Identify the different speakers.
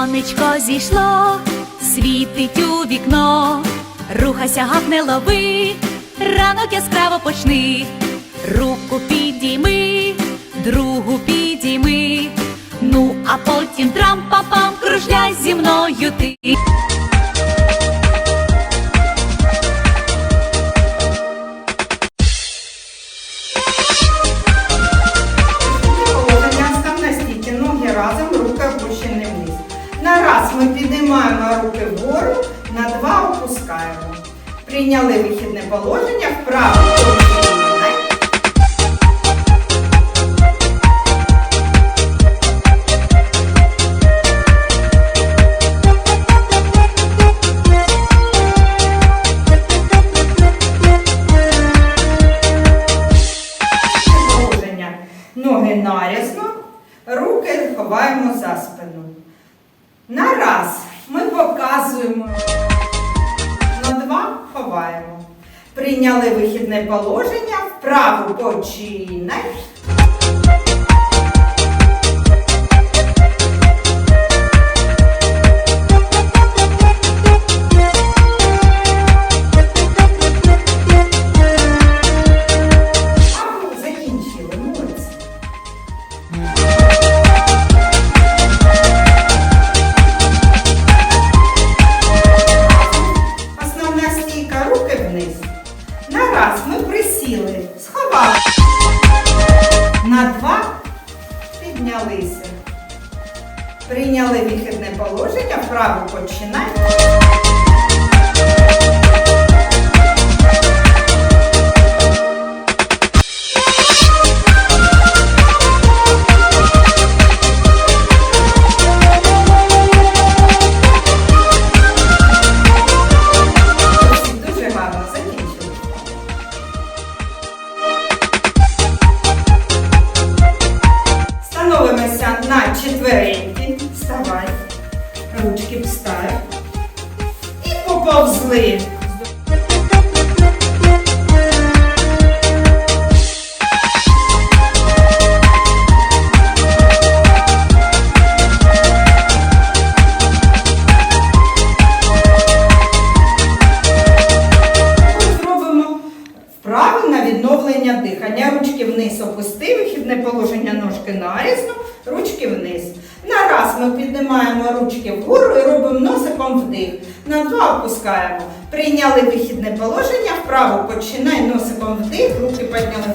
Speaker 1: Сонечко зійшло, світить у вікно, рухайся, гав не лови, ранок яскраво почни, руку підійми, другу підійми, ну а потім трам-па-пам, кружляй зі мною ти.
Speaker 2: Прийняли вихідне положення, вправо. Положення. Ноги нарізно, руки ховаємо за спину. На раз ми показуємо. Прийняли вихідне положення, вправу починай. Піднялися. Прийняли вихідне положення, вправо починай. На відновлення дихання. Ручки вниз опусти, вихідне положення ножки нарізно, ручки вниз. Ми піднімаємо ручки вгору і робимо носиком вдих. На два опускаємо. Прийняли вихідне положення, вправо починай носиком вдих, руки підняли.